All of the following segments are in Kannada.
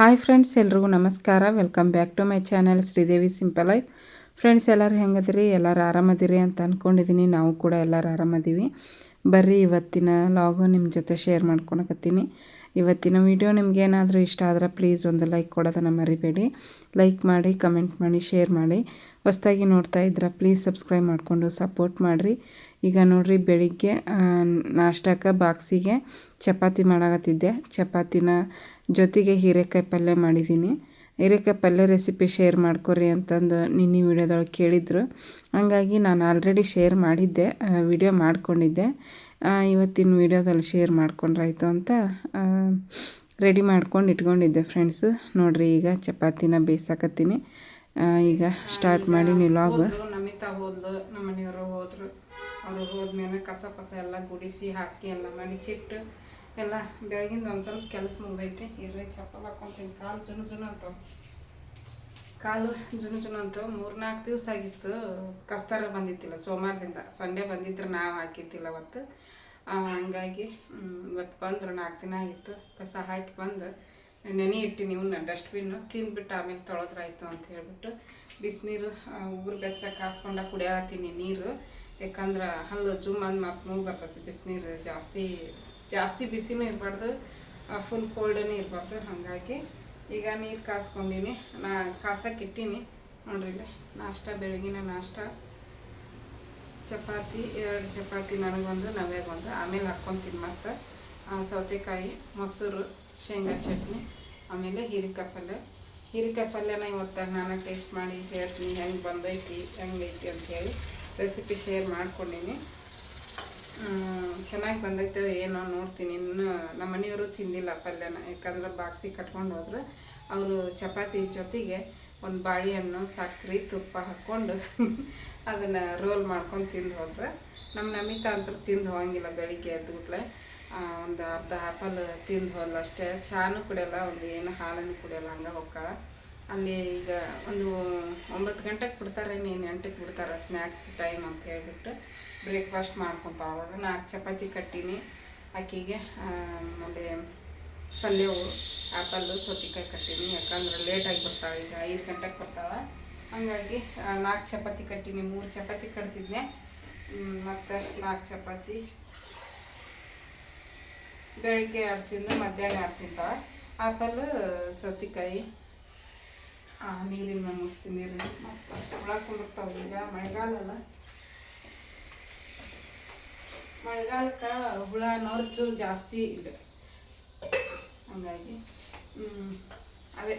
ಹಾಯ್ ಫ್ರೆಂಡ್ಸ್, ಎಲ್ರಿಗೂ ನಮಸ್ಕಾರ. Welcome back to my channel Sridevi simple life. Friends, ಎಲ್ಲರೂ ಹೆಂಗದಿರಿ? ಎಲ್ಲರೂ ಆರಾಮದಿರಿ ಅಂತ ಅಂದ್ಕೊಂಡಿದ್ದೀನಿ ನಾವು ಕೂಡ ಎಲ್ಲರೂ ಆರಾಮದೀವಿ. ಬರ್ರಿ, ಇವತ್ತಿನ ಲಾಗು ನಿಮ್ಮ ಜೊತೆ ಶೇರ್ ಮಾಡ್ಕೊಳಕತ್ತೀನಿ. ಇವತ್ತಿನ ವಿಡಿಯೋ ನಿಮ್ಗೇನಾದರೂ ಇಷ್ಟ ಆದ್ರೆ ಪ್ಲೀಸ್ ಒಂದು ಲೈಕ್ ಕೊಡೋದನ್ನು ಮರಿಬೇಡಿ. ಲೈಕ್ ಮಾಡಿ, ಕಮೆಂಟ್ ಮಾಡಿ, ಶೇರ್ ಮಾಡಿ. ಹೊಸ್ದಾಗಿ ನೋಡ್ತಾ ಇದ್ರೆ ಪ್ಲೀಸ್ ಸಬ್ಸ್ಕ್ರೈಬ್ ಮಾಡಿಕೊಂಡು ಸಪೋರ್ಟ್ ಮಾಡಿರಿ. ಈಗ ನೋಡಿರಿ, ಬೆಳಿಗ್ಗೆ ನಾಷ್ಟಕ್ಕೆ ಬಾಕ್ಸಿಗೆ ಚಪಾತಿ ಮಾಡಾಕತ್ತಿದ್ದೆ. ಚಪಾತಿನ ಜೊತೆಗೆ ಹೀರೆಕಾಯಿ ಪಲ್ಯ ಮಾಡಿದ್ದೀನಿ. ಹೀರೆಕಾಯಿ ಪಲ್ಯ ರೆಸಿಪಿ ಶೇರ್ ಮಾಡ್ಕೊರಿ ಅಂತಂದು ನಿನ್ನೆ ವಿಡಿಯೋದೊಳಗೆ ಕೇಳಿದ್ರು. ಹಾಗಾಗಿ ನಾನು ಆಲ್ರೆಡಿ ಶೇರ್ ಮಾಡಿದ್ದೆ ವಿಡಿಯೋ ಮಾಡ್ಕೊಂಡಿದ್ದೆ. ಇವತ್ತಿನ ವಿಡಿಯೋದಲ್ಲಿ ಶೇರ್ ಮಾಡ್ಕೊಂಡ್ರಾಯ್ತು ಅಂತ ರೆಡಿ ಮಾಡ್ಕೊಂಡು ಇಟ್ಕೊಂಡಿದ್ದೆ ಫ್ರೆಂಡ್ಸು ನೋಡಿರಿ ಈಗ ಚಪಾತಿನ ಬೇಯಿಸಾಕತ್ತೀನಿ. ಈಗ ಸ್ಟಾರ್ಟ್ ಮಾಡಿ ನೀವು ಲಾಗ್ ನಮಿತಾ ಹೋದ್ಲು ನಮ್ಮ ಮನೆಯವರು ಹೋದರು. ಅವರು ಹೋದ್ಮೇಲೆ ಕಸ ಪಸ ಎಲ್ಲ ಗುಡಿಸಿ ಹಾಸಿಗೆ ಎಲ್ಲ ಮಾಡಿ ಚಿಟ್ಟು ಎಲ್ಲ ಬೆಳಗಿಂದ ಒಂದು ಸ್ವಲ್ಪ ಕೆಲಸ ಮುಗ್ದೈತಿ. ಇರ್ರಿ ಚಪ್ಪಲ್ ಹಾಕೊಂತೀನಿ. ಕಾಲು ಜುನು ಜುನು ಅಂತವು. ಕಾಲು ಜುನು ಜುನು ಮೂರು ಮೂರ್ನಾಲ್ಕು ದಿವಸ ಆಗಿತ್ತು. ಕಸ್ತಾರ ಬಂದಿತ್ತಿಲ್ಲ. ಸೋಮವಾರದಿಂದ. ಸಂಡೇ ಬಂದಿದ್ರೆ ನಾವು ಹಾಕಿತ್ತಿಲ್ಲ ಅವತ್ತು. ಹಂಗಾಗಿ ಇವತ್ತು ಬಂದರು. ನಾಲ್ಕು ದಿನ ಆಗಿತ್ತು. ಕಸ ಹಾಕಿ ಬಂದು, ನೆನೆ ಇಟ್ಟಿನಿ ಇವನ್ನ ಡಸ್ಟ್ಬಿನ್ನು. ತಿಂದ್ಬಿಟ್ಟು ಆಮೇಲೆ ತೊಳೆದ್ರಾಯ್ತು ಅಂತ ಹೇಳಿಬಿಟ್ಟು ಬಿಸಿನೀರು ಉಗುರು ಬೆಚ್ಚ ಕಾಸ್ಕೊಂಡ ಕುಡಿಯತ್ತೀನಿ ನೀರು. ಯಾಕಂದ್ರೆ ಹಲ್ಲು ಜುಮ್ ಅಂದ್ ಮತ್ತೆ ನೋವು ಬರ್ತೈತಿ ಬಿಸಿನೀರು ಜಾಸ್ತಿ. ಜಾಸ್ತಿ ಬಿಸಿನೂ ಇರಬಾರ್ದು ಫುಲ್ ಕೋಲ್ಡೂ ಇರಬಾರ್ದು, ಹಾಗಾಗಿ ಈಗ ನೀರು ಕಾಸ್ಕೊಂಡಿನಿ. ನಾ ಕಾಸಕ್ಕೆ ಇಟ್ಟೀನಿ. ನೋಡ್ರಿ ನಾಷ್ಟ, ಬೆಳಗಿನ ನಾಷ್ಟ. ಚಪಾತಿ, ಎರಡು ಚಪಾತಿ ನನಗೊಂದು, ನವ್ಯಾಗೊಂದು. ಆಮೇಲೆ ಹಾಕ್ಕೊತೀನಿ ಮತ್ತು ಸೌತೆಕಾಯಿ, ಮೊಸರು, ಶೇಂಗಾ ಚಟ್ನಿ, ಆಮೇಲೆ ಹೀರಿಕಾಯಿ ಪಲ್ಯ ಹೀರಿಕಾಯಿ ಪಲ್ಯನ ಇವತ್ತು ನಾನು ಟೇಸ್ಟ್ ಮಾಡಿ ಹೇಳ್ತೀನಿ, ಹೆಂಗೆ ಬಂದೈತಿ, ಹೆಂಗೈತಿ ಅಂಥೇಳಿ ರೆಸಿಪಿ ಶೇರ್ ಮಾಡ್ಕೊಂಡೀನಿ. ಚೆನ್ನಾಗಿ ಬಂದೈತೆ, ಏನೋ ನೋಡ್ತೀನಿ. ಇನ್ನು ನಮ್ಮ ಮನೆಯವರು ತಿಂದಿಲ್ಲ ಪಲ್ಯನ. ಯಾಕಂದ್ರೆ ಬಾಕ್ಸಿಗೆ ಕಟ್ಕೊಂಡು ಹೋದ್ರೆ. ಅವರು ಚಪಾತಿ ಜೊತೆಗೆ ಒಂದು ಬಾಳೆಹಣ್ಣು ಸಕ್ಕರೆ ತುಪ್ಪ ಹಾಕ್ಕೊಂಡು ಅದನ್ನು ರೋಲ್ ಮಾಡ್ಕೊಂಡು ತಿಂದು ಹೋದ್ರೆ. ನಮ್ಮ ನಮಿತಾ ಅಂತೂ ತಿಂದು ಹೋಗಂಗಿಲ್ಲ ಬೆಳಿಗ್ಗೆ ಎದ್ದುಬಿಟ್ಲೆ ಒಂದು ಅರ್ಧ ಆಪಲ್ ತಿಂದು ಹೋದ್ಲು ಅಷ್ಟೇ. ಚಾನು ಕುಡಿಯೋಲ್ಲ, ಒಂದು ಏನು ಹಾಲನ್ನು ಕುಡಿಯೋಲ್ಲ, ಹಂಗೆ ಹೋಗ್ಕಾಳ. ಅಲ್ಲಿ ಈಗ ಒಂದು ಒಂಬತ್ತು ಗಂಟೆಗೆ ಬಿಡ್ತಾರೆ ನೀನು ಎಂಟಕ್ಕೆ ಬಿಡ್ತಾರೆ ಸ್ನ್ಯಾಕ್ಸ್ ಟೈಮ್ ಅಂತ ಹೇಳಿಬಿಟ್ಟು ಬ್ರೇಕ್ಫಾಸ್ಟ್ ಮಾಡ್ಕೊತ ಅವಾಗ. ನಾಲ್ಕು ಚಪಾತಿ ಕಟ್ಟೀನಿ. ಅಕ್ಕಿಗೆ ಆಮೇಲೆ ಪಲ್ಯವು ಆ್ಯಪಲ್ಲು ಸೌತಿಕಾಯಿ ಕಟ್ಟೀನಿ. ಯಾಕಂದ್ರೆ ಲೇಟಾಗಿ ಬರ್ತಾಳೆ, ಈಗ ಐದು ಗಂಟೆಗೆ ಬರ್ತಾಳೆ. ಹಂಗಾಗಿ ನಾಲ್ಕು ಚಪಾತಿ ಕಟ್ಟೀನಿ. ಮೂರು ಚಪಾತಿ ಕಟ್ತಿದ್ನೆ. ಮತ್ತು ನಾಲ್ಕು ಚಪಾತಿ. ಬೆಳಗ್ಗೆ ತಿಂದು ಮಧ್ಯಾಹ್ನ ಎರಡು ತಿಂತಾಳೆ. ಆ್ಯಪಲ್ ಸೌತಿಕಾಯಿ ನೀರಿನ ಮುಸ್ತಿ ನೀರಿನ ಮತ್ತು ಹುಳ ಈಗ ಮಳೆಗಾಲ ಅಲ್ಲ ಮಳೆಗಾಲಕ್ಕೆ ಹುಳ ನೋರ್ಚು ಜಾಸ್ತಿ ಇದೆ. ಹಂಗಾಗಿ ಅದೇ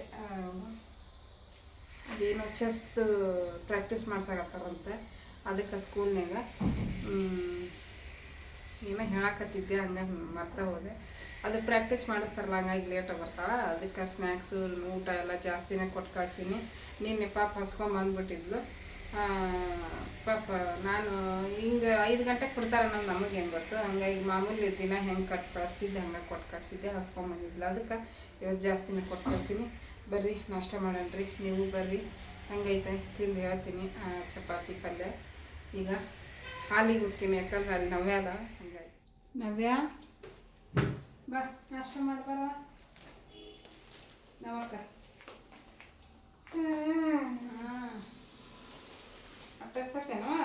ಅದೇನೋ ಚೆಸ್ಟ್ ಪ್ರಾಕ್ಟೀಸ್ ಮಾಡ್ಸಾಕತ್ತಾರಂತೆ. ಅದಕ್ಕೆ ಸ್ಕೂಲ್ನಾಗ ಏನೋ ಹೇಳಕತ್ತಿದ್ದೆ, ಹಂಗೆ ಮರ್ತಾ ಹೋದೆ. ಅದು ಪ್ರಾಕ್ಟೀಸ್ ಮಾಡಿಸ್ತಾರಲ್ಲ, ಹಂಗಾಗಿ ಲೇಟಾಗಿ ಬರ್ತಾಳೆ. ಅದಕ್ಕೆ ಸ್ನ್ಯಾಕ್ಸು ಊಟ ಎಲ್ಲ ಜಾಸ್ತಿನೇ ಕೊಟ್ಟು ಕಳ್ಸೀನಿ. ನಿನ್ನೆ ಪಾಪ ಹಸ್ಕೊಂಬಂದ್ಬಿಟ್ಟಿದ್ಲು ಪಾಪ ನಾನು ಹಿಂಗೆ ಐದು ಗಂಟೆಗೆ ಕೊಡ್ತಾರೆ ನಾನು ನಮಗೆ ಹೆಂಗೆ ಗೊತ್ತು? ಹಂಗಾಗಿ ಮಾಮೂಲಿ ದಿನ ಹೆಂಗೆ ಕಟ್ ಕಳಿಸ್ತಿದ್ದೆ, ಹಂಗೆ ಕೊಟ್ಟು ಕಳಿಸಿದ್ದೆ ಹಸ್ಕೊಂಬಂದಿದ್ಲು ಅದಕ್ಕೆ ಇವತ್ತು ಜಾಸ್ತಿನೇ ಕೊಟ್ಟು ಕಳ್ಸೀನಿ. ಬರ್ರಿ, ನಾಷ್ಟ ಮಾಡೋಣ್ರಿ, ನೀವು ಬರ್ರಿ. ಹಂಗೈತೆ, ತಿಂದು ಹೇಳ್ತೀನಿ. ಚಪಾತಿ ಪಲ್ಯ. ಈಗ ಹಾಲಿಗೆ ಹೋಗ್ತೀನಿ ಯಾಕಂದ್ರೆ ಅಲ್ಲಿ ನವ್ಯ ಅದ ಹಂಗಾಗಿ. ನವ್ಯ? ಬಾ, ನಾಷ್ಟ ಮಾಡ್ಬಾರ ನವಕ್ಕ ಹಾಂ ಅಟ್ಟಸ್ತೇನೋ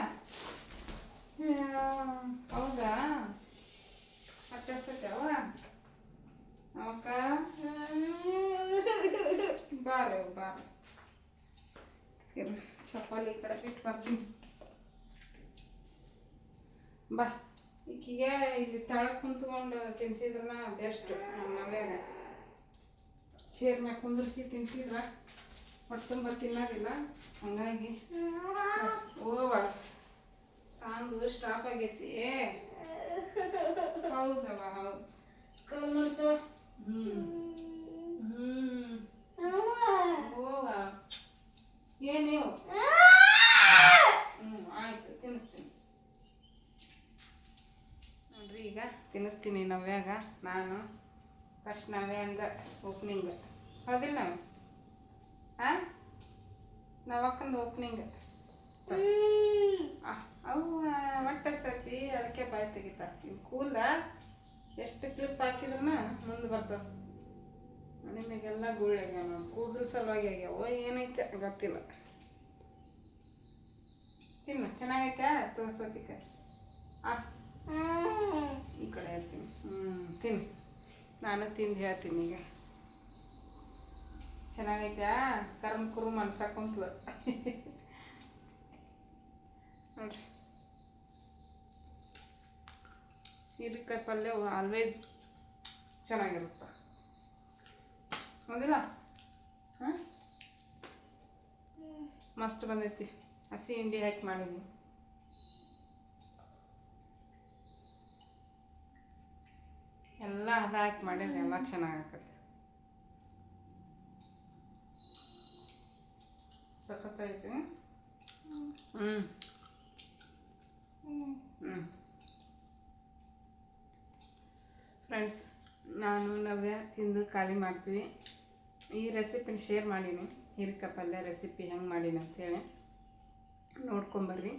ಹೌದಾ? ಅಟ್ಟಸ್ತೇವ ನವಕ್ಕ ಬಾರೆ, ಬಾರ. ಚಪ್ಪಾಲಿ ಈ ಕಡೆ ಬಿಟ್ಟು ಬರ್ತೀನಿ. ಬಾ. ಈಕಿಗೆ ಇಲ್ಲಿ ತಳಕ್ಕೆ ಕುಂತ್ಕೊಂಡು ತಿನ್ಸಿದ್ರನ ಬೆಸ್ಟ್ ನವ್ಯಾಗ ಚೇರ್ ಮ್ಯಾಗ ಕುಂದ್ರಿಸಿ ತಿನ್ಸಿದ್ರ, ಹೊಟ್ಟೆ ತುಂಬ ತಿನ್ನೋದಿಲ್ಲ. ಹಂಗಾಗಿ ಓವ ಸಾಂಗ್ ಸ್ಟಾಪ್ ಆಗೈತಿ. ಹೌದವ ಹೌದು. ಕಲ್ ಮುಚ್ಚವ ಹ್ಞೂ ಹ್ಞೂ ಓವ ಏನೇವು ಹ್ಞೂ ಆಯ್ತು ತಿನ್ನಿಸ್ತೀನಿ ನೋಡ್ರಿ ಈಗ ತಿನ್ನಿಸ್ತೀನಿ ನವ್ಯಾಗ ನಾನು. ಫಸ್ಟ್ ನವ್ಯ ಅಂದ ಓಪನಿಂಗ್ ಹೌದಿಲ್ಲ ನಾವು ಹಾಂ ನವಕ್ಕಂದು ಓಪನಿಂಗ್ ಅವು ಸತಿ ಅದಕ್ಕೆ ಬಾಯಿ ತೆಗಿತಾ ಇವು ಕೂಲ ಎಷ್ಟು ಕ್ಲಿಪ್ ಹಾಕಿದ್ರೂ ಮುಂದೆ ಬರ್ತಾವೆ ನಿಮಗೆಲ್ಲ ಗುಳ್ಳೆಗ್ಯಾವ ಕೂದಲು ಸಲುವಾಗಿ ಆಗ್ಯಾವ. ಏನೈತೆ? ಗೊತ್ತಿಲ್ಲ. ತಿನ್ನು, ಚೆನ್ನಾಗೈತೆ? ತೋರ್ಸೋತಿಕ ಆ ಈ ಕಡೆ ಹೇಳ್ತೀನಿ ಹ್ಞೂ ತಿನ್ನು. ನಾನು ತಿಂದು ಹೇಳ್ತೀನಿ ಈಗ. ಚೆನ್ನಾಗೈತೆ? ಕರ್ಮ ಕುರು ಮನ್ಸ ಕುಂತ್ಲು. ನೋಡ್ರಿ. ಇದಕ್ಕೆ ಪಲ್ಯ ಆಲ್ವೇಸ್ ಚೆನ್ನಾಗಿರುತ್ತೆ. ಹೌದಿಲ್ಲ? ಹಾಂ? ಮಸ್ತ್ ಬಂದೈತಿ. ಹಸಿ ಹಿಂಡಿ ಹಾಕಿ ಮಾಡೀನಿ ಎಲ್ಲ ಹದ ಹಾಕಿ ಮಾಡಿದ್ರೆ ಎಲ್ಲ ಚೆನ್ನಾಗಾಕತ್ತೆ ಸಖತ್ತಾಯ್ತು? ಹ್ಞೂ ಹ್ಞೂ ಫ್ರೆಂಡ್ಸ್ ನಾನು ನವ್ಯ ತಿಂದು ಖಾಲಿ ಮಾಡ್ತೀವಿ. ಈ ರೆಸಿಪಿನ ಶೇರ್ ಮಾಡೀನಿ. ಹಿರಿಕ ಪಲ್ಯ ರೆಸಿಪಿ ಹೆಂಗೆ ಮಾಡೀನಿ ಅಂತೇಳಿ. ನೋಡ್ಕೊಂಬರ್ರಿ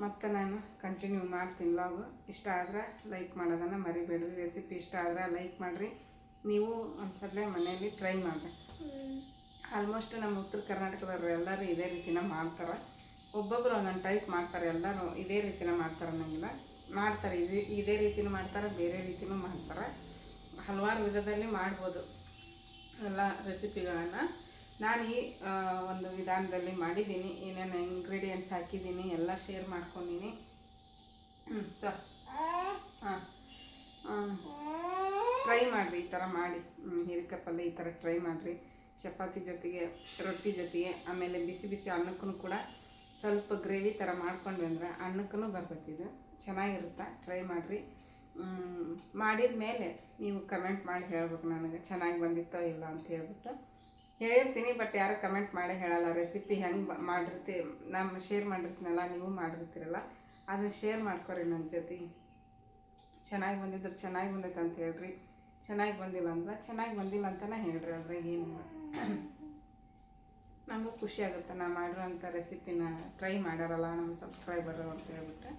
ಮತ್ತು ನಾನು ಕಂಟಿನ್ಯೂ ಮಾಡ್ತೀನಿ ಲಾಗು ಇಷ್ಟ ಆದರೆ ಲೈಕ್ ಮಾಡೋದನ್ನು ಮರಿಬೇಡ್ರಿ. ರೆಸಿಪಿ ಇಷ್ಟ ಆದರೆ ಲೈಕ್ ಮಾಡಿರಿ. ನೀವು ಒಂದ್ಸಲ ಮನೆಯಲ್ಲಿ ಟ್ರೈ ಮಾಡಿದೆ ಆಲ್ಮೋಸ್ಟ್ ನಮ್ಮ ಉತ್ತರ ಕರ್ನಾಟಕದವ್ರು ಎಲ್ಲರೂ ಇದೇ ರೀತಿನ ಮಾಡ್ತಾರೆ. ಒಬ್ಬೊಬ್ಬರು ಒಂದೊಂದು ಟೈಪ್ ಮಾಡ್ತಾರೆ. ಎಲ್ಲರೂ ಇದೇ ರೀತಿನ ಮಾಡ್ತಾರೆ ಅನ್ನೋಂಗಿಲ್ಲ. ಮಾಡ್ತಾರೆ. ಇದೇ ಇದೇ ರೀತಿನೂ ಮಾಡ್ತಾರೆ ಬೇರೆ ರೀತಿನೂ ಮಾಡ್ತಾರೆ. ಹಲವಾರು ವಿಧದಲ್ಲಿ ಮಾಡ್ಬೋದು. ಎಲ್ಲ ರೆಸಿಪಿಗಳನ್ನು ನಾನು ಈ ಒಂದು ವಿಧಾನದಲ್ಲಿ ಮಾಡಿದ್ದೀನಿ. ಏನೇನು ಇಂಗ್ರೀಡಿಯೆಂಟ್ಸ್ ಹಾಕಿದ್ದೀನಿ ಎಲ್ಲ ಶೇರ್ ಮಾಡ್ಕೊಂಡಿನಿ. ಹಾಂ. ಟ್ರೈ ಮಾಡಿರಿ, ಈ ಥರ ಮಾಡಿ. ಹಿರಿಕ ಹೀರೆಕಾಯಿ ಪಲ್ಯ ಈ ಥರ ಟ್ರೈ ಮಾಡಿರಿ. ಚಪಾತಿ ಜೊತೆಗೆ, ರೊಟ್ಟಿ ಜೊತೆಗೆ, ಆಮೇಲೆ ಬಿಸಿ ಬಿಸಿ ಅನ್ನಕ್ಕೂ ಕೂಡ ಸ್ವಲ್ಪ ಗ್ರೇವಿ ಥರ ಮಾಡ್ಕೊಂಡ್ವಿ ಅಂದರೆ ಅನ್ನಕ್ಕೂ ಬರ್ತೈತಿ ಇದು. ಚೆನ್ನಾಗಿರುತ್ತೆ? ಟ್ರೈ ಮಾಡಿರಿ. ಮಾಡಿದ ಮೇಲೆ ನೀವು ಕಮೆಂಟ್ ಮಾಡಿ ಹೇಳ್ಬೇಕು ನನಗೆ. ಚೆನ್ನಾಗಿ ಬಂದಿತ್ತೋ ಇಲ್ಲ ಅಂತ ಹೇಳ್ಬಿಟ್ಟು. ಹೇಳಿರ್ತೀನಿ ಬಟ್ ಯಾರು ಕಮೆಂಟ್ ಮಾಡಿ ಹೇಳಲ್ಲ. ರೆಸಿಪಿ ಹೆಂಗೆ ಮಾಡಿರ್ತಿ ನಾನು ಶೇರ್ ಮಾಡಿರ್ತೀನಲ್ಲ, ನೀವು ಮಾಡಿರ್ತೀರಲ್ಲ, ಅದನ್ನ ಶೇರ್ ಮಾಡ್ಕೊರಿ ನನ್ನ ಜೊತೆ. ಚೆನ್ನಾಗಿ ಬಂದಿದ್ರೆ ಚೆನ್ನಾಗಿ ಬಂದೈತೆ ಅಂತ ಹೇಳ್ರಿ. ಚೆನ್ನಾಗಿ ಬಂದಿಲ್ಲ ಅಂದ್ರೆ ಚೆನ್ನಾಗಿ ಬಂದಿಲ್ಲ ಅಂತಲೇ ಹೇಳ್ರಿ ಅದ್ರಾಗ ಏನಿಲ್ಲ ನಮಗೂ ಖುಷಿ ಆಗುತ್ತೆ, ನಾ ಮಾಡಿರೋಂಥ ರೆಸಿಪಿನ ಟ್ರೈ ಮಾಡ್ಯಾರಲ್ಲ ನಮ್ಮ ಸಬ್ಸ್ಕ್ರೈಬರು ಅಂತ ಹೇಳ್ಬಿಟ್ಟು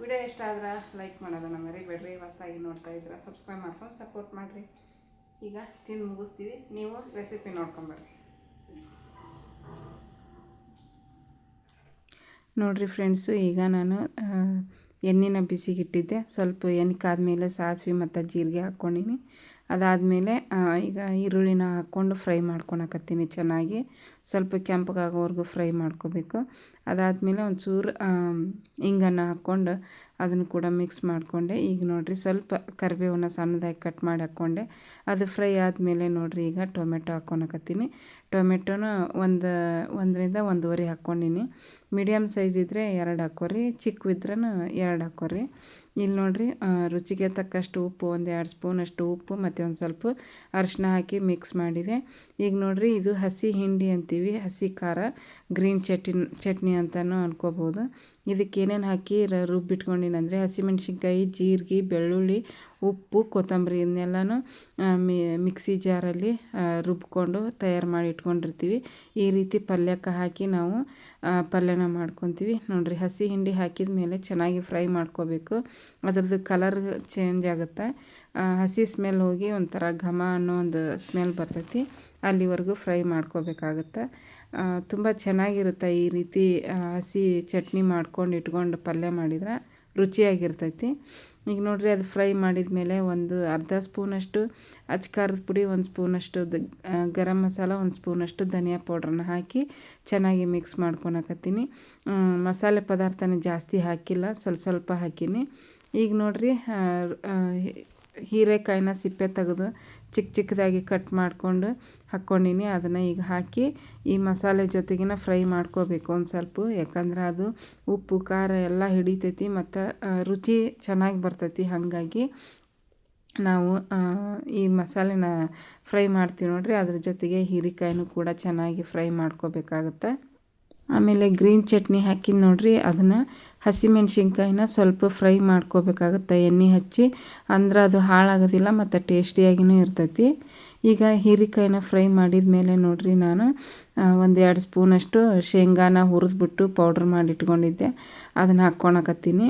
ವಿಡಿಯೋ ಇಷ್ಟ ಆದ್ರೆ ಲೈಕ್ ಮಾಡೋದನ್ನ ಮರಿಬೇಡ್ರಿ. ಹೊಸ್ದಾಗಿ ನೋಡ್ತಾ ಇದ್ರೆ ಸಬ್ಸ್ಕ್ರೈಬ್ ಮಾಡ್ಕೊಂಡು ಸಪೋರ್ಟ್ ಮಾಡಿರಿ. ಈಗ ತಿಂದು ಮುಗಿಸ್ತೀವಿ. ನೀವು ರೆಸಿಪಿ ನೋಡ್ಕೊಂಬರ್ರಿ. ನೋಡಿರಿ ಫ್ರೆಂಡ್ಸು ಈಗ ನಾನು ಎಣ್ಣೆನ ಬಿಸಿಗಿಟ್ಟಿದ್ದೆ. ಸ್ವಲ್ಪ ಎಣ್ಣೆ ಕಾದ್ಮೇಲೆ ಸಾಸಿವೆ ಮತ್ತು ಜೀರಿಗೆ ಹಾಕ್ಕೊಂಡಿನಿ. ಅದಾದಮೇಲೆ ಈಗ ಈರುಳ್ಳಿನ ಹಾಕ್ಕೊಂಡು ಫ್ರೈ ಮಾಡ್ಕೊಳಕತ್ತೀನಿ ಚೆನ್ನಾಗಿ. ಸ್ವಲ್ಪ ಕೆಂಪಗಾಗೋವರೆಗೂ ಫ್ರೈ ಮಾಡ್ಕೋಬೇಕು. ಅದಾದಮೇಲೆ ಒಂಚೂರು ಹಿಂಗನ್ನು ಹಾಕ್ಕೊಂಡು ಅದನ್ನು ಕೂಡ ಮಿಕ್ಸ್ ಮಾಡಿಕೊಂಡೆ. ಈಗ ನೋಡಿರಿ, ಸ್ವಲ್ಪ ಕರಿಬೇವನ್ನ ಸಣ್ಣದಾಗಿ ಕಟ್ ಮಾಡಿ ಹಾಕ್ಕೊಂಡೆ. ಅದು ಫ್ರೈ ಆದಮೇಲೆ ನೋಡಿರಿ, ಈಗ ಟೊಮೆಟೊ ಹಾಕ್ಕೊಳಕತ್ತೀನಿ. ಟೊಮೆಟೊನ ಒಂದು, ಒಂದರಿಂದ ಒಂದೂವರೆ ಹಾಕ್ಕೊಂಡಿನಿ. ಮೀಡಿಯಮ್ ಸೈಜ್ ಇದ್ದರೆ ಎರಡು ಹಾಕೋರಿ ಚಿಕ್ಕವಿದ್ರೂ ಎರಡು ಹಾಕೋರಿ. ಇಲ್ಲಿ ನೋಡಿರಿ ರುಚಿಗೆ ತಕ್ಕಷ್ಟು ಉಪ್ಪು ಒಂದು ಎರಡು ಸ್ಪೂನಷ್ಟು ಉಪ್ಪು, ಮತ್ತು ಒಂದು ಸ್ವಲ್ಪ ಅರಿಶಿನ ಹಾಕಿ ಮಿಕ್ಸ್ ಮಾಡಿದೆ. ಈಗ ನೋಡಿರಿ, ಇದು ಹಸಿ ಹಿಂಡಿ ಅಂತೀವಿ, ಹಸಿ ಖಾರ ಗ್ರೀನ್ ಚಟ್ನಿ ಚಟ್ನಿ ಅಂತಲೂ ಅನ್ಕೋಬೋದು. ಇದಕ್ಕೆ ಏನೇನು ಹಾಕಿ ರುಬ್ಬಿಟ್ಕೊಂಡಿನಂದರೆ ಹಸಿಮೆಣ್ಸಿನ್ಕಾಯಿ, ಜೀರಿಗೆ, ಬೆಳ್ಳುಳ್ಳಿ, ಉಪ್ಪು, ಕೊತ್ತಂಬರಿ ಇದನ್ನೆಲ್ಲನೂ ಮಿಕ್ಸಿ ಜಾರಲ್ಲಿ ರುಬ್ಕೊಂಡು ತಯಾರು ಮಾಡಿ ಇಟ್ಕೊಂಡಿರ್ತೀವಿ. ಈ ರೀತಿ ಪಲ್ಯಕ್ಕೆ ಹಾಕಿ ನಾವು ಪಲ್ಯನ ಮಾಡ್ಕೊತೀವಿ. ನೋಡಿರಿ, ಹಸಿ ಹಿಂಡಿ ಹಾಕಿದ ಮೇಲೆ ಚೆನ್ನಾಗಿ ಫ್ರೈ ಮಾಡ್ಕೋಬೇಕು. ಅದರದ್ದು ಕಲರ್ ಚೇಂಜ್ ಆಗುತ್ತೆ? ಹಸಿ ಸ್ಮೆಲ್ ಹೋಗಿ ಒಂಥರ ಘಮ ಅನ್ನೋ ಒಂದು ಸ್ಮೆಲ್ ಬರ್ತೈತಿ. ಅಲ್ಲಿವರೆಗೂ ಫ್ರೈ ಮಾಡ್ಕೋಬೇಕಾಗತ್ತೆ? ತುಂಬ ಚೆನ್ನಾಗಿರುತ್ತೆ ಈ ರೀತಿ ಹಸಿ ಚಟ್ನಿ ಮಾಡ್ಕೊಂಡು ಇಟ್ಕೊಂಡು ಪಲ್ಯ ಮಾಡಿದ್ರೆ ರುಚಿಯಾಗಿರ್ತೈತಿ. ಈಗ ನೋಡಿರಿ ಅದು ಫ್ರೈ ಮಾಡಿದ ಮೇಲೆ ಒಂದು ಅರ್ಧ ಸ್ಪೂನಷ್ಟು ಅಚ್ಚ ಖಾರದ ಪುಡಿ, ಒಂದು ಸ್ಪೂನಷ್ಟು ದ ಗರಂ ಮಸಾಲ, ಒಂದು ಸ್ಪೂನಷ್ಟು ಧನಿಯಾ ಪೌಡ್ರನ್ನ ಹಾಕಿ ಚೆನ್ನಾಗಿ ಮಿಕ್ಸ್ ಮಾಡ್ಕೊಳಕತ್ತೀನಿ. ಮಸಾಲೆ ಪದಾರ್ಥನ ಜಾಸ್ತಿ ಹಾಕಿಲ್ಲ, ಸ್ವಲ್ಪ ಸ್ವಲ್ಪ ಹಾಕೀನಿ. ಈಗ ನೋಡಿರಿ ಹೀರೆಕಾಯಿನ ಸಿಪ್ಪೆ ತೆಗೆದು ಚಿಕ್ಕ ಚಿಕ್ಕದಾಗಿ ಕಟ್ ಮಾಡಿಕೊಂಡು ಹಾಕ್ಕೊಂಡಿನಿ. ಅದನ್ನು ಈಗ ಹಾಕಿ ಈ ಮಸಾಲೆ ಜೊತೆಗಿನ ಫ್ರೈ ಮಾಡ್ಕೋಬೇಕು ಒಂದು ಸ್ವಲ್ಪ. ಯಾಕಂದ್ರೆ ಅದು ಉಪ್ಪು, ಖಾರ ಎಲ್ಲ ಹಿಡಿತೈತಿ ಮತ್ತು ರುಚಿ ಚೆನ್ನಾಗಿ ಬರ್ತೈತಿ. ಹಾಗಾಗಿ ನಾವು ಈ ಮಸಾಲೆನ ಫ್ರೈ ಮಾಡ್ತೀವಿ ನೋಡಿರಿ. ಅದ್ರ ಜೊತೆಗೆ ಹೀರೆಕಾಯಿನೂ ಕೂಡ ಚೆನ್ನಾಗಿ ಫ್ರೈ ಮಾಡ್ಕೋಬೇಕಾಗತ್ತೆ. ಆಮೇಲೆ ಗ್ರೀನ್ ಚಟ್ನಿ ಹಾಕಿ ನೋಡ್ರಿ, ಅದನ್ನು ಹಸಿಮೆಣ್ಸಿನ್ಕಾಯಿನ ಸ್ವಲ್ಪ ಫ್ರೈ ಮಾಡ್ಕೋಬೇಕಾಗುತ್ತೆ. ಎಣ್ಣೆ ಹಚ್ಚಿ, ಅಂದ್ರೆ ಅದು ಹಾಳಾಗೋದಿಲ್ಲ ಮತ್ತು ಟೇಸ್ಟಿಯಾಗಿಯೂ ಇರ್ತೈತಿ. ಈಗ ಹೀರೆಕಾಯಿನ ಫ್ರೈ ಮಾಡಿದ ಮೇಲೆ ನೋಡಿರಿ ನಾನು ಒಂದು ಎರಡು ಸ್ಪೂನಷ್ಟು ಶೇಂಗಾನ ಹುರಿದ್ಬಿಟ್ಟು ಪೌಡ್ರ್ ಮಾಡಿ ಇಟ್ಕೊಂಡಿದ್ದೆ. ಅದನ್ನು ಹಾಕ್ಕೊಳಕತ್ತೀನಿ.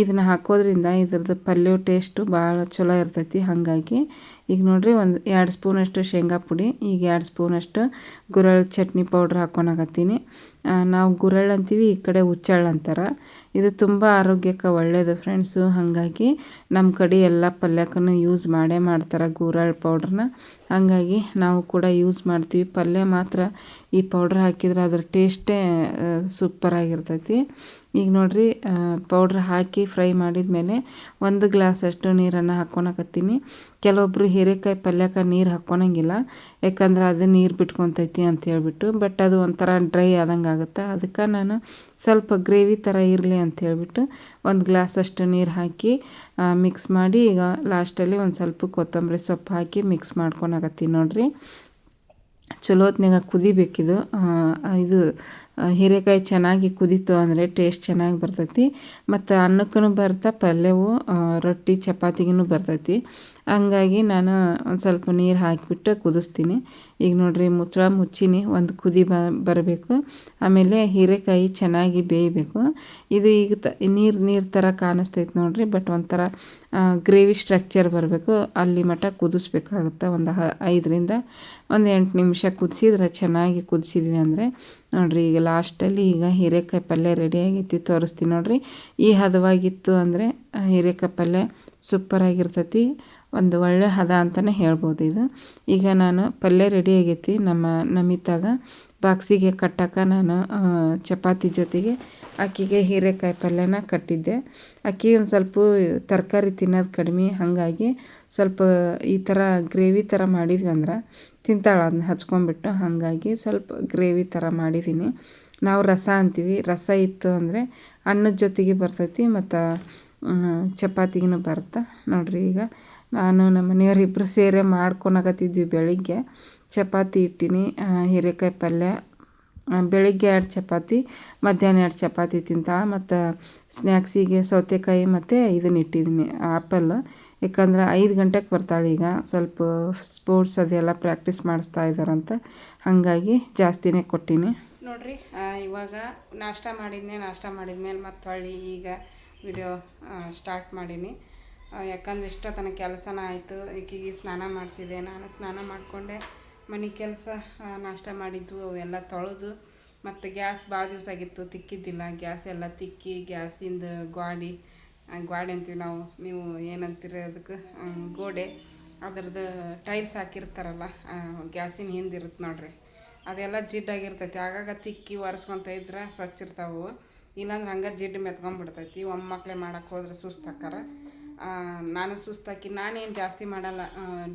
ಇದನ್ನ ಹಾಕೋದ್ರಿಂದ ಇದ್ರದ್ದು ಪಲ್ಯ ಟೇಸ್ಟು ಭಾಳ ಚಲೋ ಇರ್ತೈತಿ ಹಾಗಾಗಿ. ಈಗ ನೋಡಿರಿ ಒಂದು ಎರಡು ಸ್ಪೂನಷ್ಟು ಶೇಂಗಾ ಪುಡಿ, ಈಗ ಎರಡು ಸ್ಪೂನಷ್ಟು ಗುರಳ್ ಚಟ್ನಿ ಪೌಡ್ರ್ ಹಾಕ್ಕೊಳಕತ್ತೀನಿ. ನಾವು ಗುರಳ್ ಅಂತೀವಿ, ಈ ಕಡೆ ಹುಚ್ಚಳ್ ಅಂತಾರೆ. ಇದು ತುಂಬ ಆರೋಗ್ಯಕ್ಕೆ ಒಳ್ಳೆಯದು ಫ್ರೆಂಡ್ಸು ಹಾಗಾಗಿ ನಮ್ಮ ಕಡೆ ಎಲ್ಲ ಪಲ್ಯಕ್ಕೂ ಯೂಸ್ ಮಾಡೇ ಮಾಡ್ತಾರೆ ಗುರಳ್ ಪೌಡ್ರನ್ನ ಹಾಗಾಗಿ ನಾವು ಕೂಡ ಯೂಸ್ ಮಾಡ್ತೀವಿ. ಪಲ್ಯ ಮಾತ್ರ ಈ ಪೌಡ್ರ್ ಹಾಕಿದ್ರೆ ಅದ್ರ ಟೇಸ್ಟೇ ಸೂಪರಾಗಿರ್ತೈತಿ ಈಗ ನೋಡಿರಿ ಪೌಡ್ರ್ ಹಾಕಿ ಫ್ರೈ ಮಾಡಿದ ಮೇಲೆ ಒಂದು ಗ್ಲಾಸಷ್ಟು ನೀರನ್ನು ಹಾಕ್ಕೊಳಕತ್ತೀನಿ. ಕೆಲವೊಬ್ಬರು ಹೀರೆಕಾಯಿ ಪಲ್ಯಕ್ಕೆ ನೀರು ಹಾಕ್ಕೊಳಂಗಿಲ್ಲ, ಯಾಕಂದ್ರೆ ಅದು ನೀರು ಬಿಟ್ಕೊತೈತಿ ಅಂತ ಹೇಳ್ಬಿಟ್ಟು ಬಟ್ ಅದು ಒಂಥರ ಡ್ರೈ ಆದಂಗೆ ಆಗುತ್ತೆ, ಅದಕ್ಕೆ ನಾನು ಸ್ವಲ್ಪ ಗ್ರೇವಿ ಥರ ಇರಲಿ ಅಂತ ಹೇಳ್ಬಿಟ್ಟು ಒಂದು ಗ್ಲಾಸಷ್ಟು ನೀರು ಹಾಕಿ ಮಿಕ್ಸ್ ಮಾಡಿ ಈಗ ಲಾಸ್ಟಲ್ಲಿ ಒಂದು ಸ್ವಲ್ಪ ಕೊತ್ತಂಬರಿ ಸೊಪ್ಪು ಹಾಕಿ ಮಿಕ್ಸ್ ಮಾಡ್ಕೊಳಕತ್ತೀನಿ ನೋಡಿರಿ. ಚಲೋ ಹೊತ್ನಾಗ ಕುದಿಬೇಕಿದು. ಇದು ಹೀರೆಕಾಯಿ ಚೆನ್ನಾಗಿ ಕುದೀತು ಅಂದರೆ ಟೇಸ್ಟ್ ಚೆನ್ನಾಗಿ ಬರ್ತೈತಿ. ಮತ್ತು ಅನ್ನಕ್ಕೂ ಬರ್ತಾ ಪಲ್ಯವು ರೊಟ್ಟಿ ಚಪಾತಿಗೂ ಬರ್ತೈತಿ. ಹಂಗಾಗಿ ನಾನು ಒಂದು ಸ್ವಲ್ಪ ನೀರು ಹಾಕಿಬಿಟ್ಟು ಕುದಿಸ್ತೀನಿ. ಈಗ ನೋಡಿರಿ ಮುಚ್ಚಳ ಮುಚ್ಚಿನಿ, ಒಂದು ಕುದಿ ಬ, ಬರಬೇಕು. ಆಮೇಲೆ ಹೀರೆಕಾಯಿ ಚೆನ್ನಾಗಿ ಬೇಯಬೇಕು. ಇದು ಈಗ ತ, ನೀರು ನೀರು ಥರ ಕಾಣಿಸ್ತೈತೆ ನೋಡಿರಿ, ಬಟ್ ಒಂಥರ ಗ್ರೇವಿ ಸ್ಟ್ರಕ್ಚರ್ ಬರಬೇಕು. ಅಲ್ಲಿ ಮಟ್ಟ ಕುದಿಸ್ಬೇಕಾಗುತ್ತೆ, ಒಂದು ಹ, ಐದರಿಂದ ಒಂದು ಎಂಟು ನಿಮಿಷ ಕುದಿಸಿದ್ರೆ ಚೆನ್ನಾಗಿ ಕುದಿಸಿದ್ವಿ ಅಂದರೆ. ನೋಡಿರಿ ಈಗ ಲಾಸ್ಟಲ್ಲಿ ಈಗ ಹೀರೆಕಾಯಿ ಪಲ್ಯ ರೆಡಿ ಆಗೈತಿ, ತೋರಿಸ್ತೀನಿ ನೋಡಿರಿ. ಈ ಹದವಾಗಿತ್ತು ಅಂದರೆ ಹೀರೆಕಾಯಿ ಪಲ್ಯ ಸೂಪರಾಗಿರ್ತೈತಿ ಒಂದು ಒಳ್ಳೆ ಹದ ಅಂತಲೇ ಹೇಳ್ಬೋದು ಇದು. ಈಗ ನಾನು ಪಲ್ಯ ರೆಡಿ ಆಗೈತಿ. ನಮ್ಮ ನಮಿತಾಗ ಬಾಕ್ಸಿಗೆ ಕಟ್ಟಕ್ಕೆ ನಾನು ಚಪಾತಿ ಜೊತೆಗೆ ಅಕ್ಕಿಗೆ ಹೀರೆಕಾಯಿ ಪಲ್ಯನ ಕಟ್ಟಿದ್ದೆ. ಅಕ್ಕಿ ಒಂದು ಸ್ವಲ್ಪ ತರಕಾರಿ ತಿನ್ನೋದು ಕಡಿಮೆ. ಹಾಗಾಗಿ ಸ್ವಲ್ಪ ಈ ಥರ ಗ್ರೇವಿ ಥರ ಮಾಡಿದ್ವಿ ಅಂದ್ರೆ ತಿಂತಾಳೆ ಅದನ್ನ ಹಚ್ಕೊಂಡ್ಬಿಟ್ಟು. ಹಾಗಾಗಿ ಸ್ವಲ್ಪ ಗ್ರೇವಿ ಥರ ಮಾಡಿದ್ದೀನಿ ನಾವು ರಸ ಅಂತೀವಿ. ರಸ ಇತ್ತು ಅಂದರೆ ಅನ್ನದ ಜೊತೆಗೆ ಬರ್ತೈತಿ ಮತ್ತು ಚಪಾತಿಗೂ ಬರುತ್ತೆ ನೋಡಿರಿ ಈಗ. ನಾನು ನಮ್ಮ ಮನೆಯವ್ರು ಇಬ್ಬರು ಸೇರೆ ಮಾಡ್ಕೊಳಕತ್ತಿದ್ವಿ ಬೆಳಿಗ್ಗೆ. ಚಪಾತಿ ಇಟ್ಟೀನಿ ಹೀರೆಕಾಯಿ ಪಲ್ಯ ಬೆಳಿಗ್ಗೆ ಎರಡು ಚಪಾತಿ, ಮಧ್ಯಾಹ್ನ ಎರಡು ಚಪಾತಿ ತಿಂತಾಳೆ, ಮತ್ತು ಸ್ನ್ಯಾಕ್ಸಿಗೆ ಸೌತೆಕಾಯಿ ಮತ್ತು ಇದನ್ನ ಇಟ್ಟಿದ್ದೀನಿ ಆ್ಯಪಲ್ ಯಾಕಂದ್ರೆ ಐದು ಗಂಟೆಗೆ ಬರ್ತಾಳೆ ಈಗ, ಸ್ವಲ್ಪ ಸ್ಪೋರ್ಟ್ಸ್ ಅದೆಲ್ಲ ಪ್ರಾಕ್ಟೀಸ್ ಮಾಡಿಸ್ತಾ ಇದ್ದಾರಂತ, ಹಾಗಾಗಿ ಜಾಸ್ತಿನೇ ಕೊಟ್ಟೀನಿ. ನೋಡಿರಿ ಇವಾಗ ನಾಷ್ಟ ಮಾಡಿದ್ನೆ, ನಾಷ್ಟ ಮಾಡಿದ್ಮೇಲೆ ಮತ್ತೆ ಹೊಳ್ಳಿ ಈಗ ವಿಡಿಯೋ ಸ್ಟಾರ್ಟ್ ಮಾಡೀನಿ. ಯಾಕಂದ್ರೆ ಇಷ್ಟೋ ತನಕ ಕೆಲಸನ ಆಯಿತು. ಈಕಿಗೆ ಸ್ನಾನ ಮಾಡಿಸಿದೆ. ನಾನು ಸ್ನಾನ ಮಾಡಿಕೊಂಡೆ. ಮನೆ ಕೆಲಸ ನಾಷ್ಟ ಮಾಡಿದ್ದು, ಅವೆಲ್ಲ ತೊಳೆದು ಮತ್ತು ಗ್ಯಾಸ್ ಭಾಳ ದಿವಸ ಆಗಿತ್ತು. ತಿಕ್ಕಿದ್ದಿಲ್ಲ. ಗ್ಯಾಸ್ ಎಲ್ಲ ತಿಕ್ಕಿ, ಗ್ಯಾಸಿಂದ ಗ್ವಾಡಿ ಗ್ವಾಡಿ ಅಂತೀವಿ ನಾವು. ನೀವು ಏನಂತೀರಿ ಅದಕ್ಕೆ? ಗೋಡೆ. ಅದರದ್ದು ಟೈಲ್ಸ್ ಹಾಕಿರ್ತಾರಲ್ಲ ಗ್ಯಾಸಿನ ಹಿಂದಿರುತ್ತೆ ನೋಡ್ರಿ. ಅದೆಲ್ಲ ಜಿಡ್ಡಾಗಿರ್ತೈತಿ ಆಗಾಗ ತಿಕ್ಕಿ ಒರೆಸ್ಕೊಂತ ಇದ್ರೆ ಸ್ವಚ್ಛ ಇರ್ತಾವೆ. ಇಲ್ಲಾಂದ್ರೆ ಹಂಗೆ ಜಿಡ್ಡು ಮೆತ್ಕೊಂಡ್ಬಿಡ್ತೈತಿ ಒಮ್ಮಕ್ಕಳೇ ಮಾಡಕ್ಕೆ ಹೋದ್ರೆ ಸುಸ್ತಾಕಾರ. ನಾನು ಸುಸ್ತಾಕಿ, ನಾನೇನು ಜಾಸ್ತಿ ಮಾಡಲ್ಲ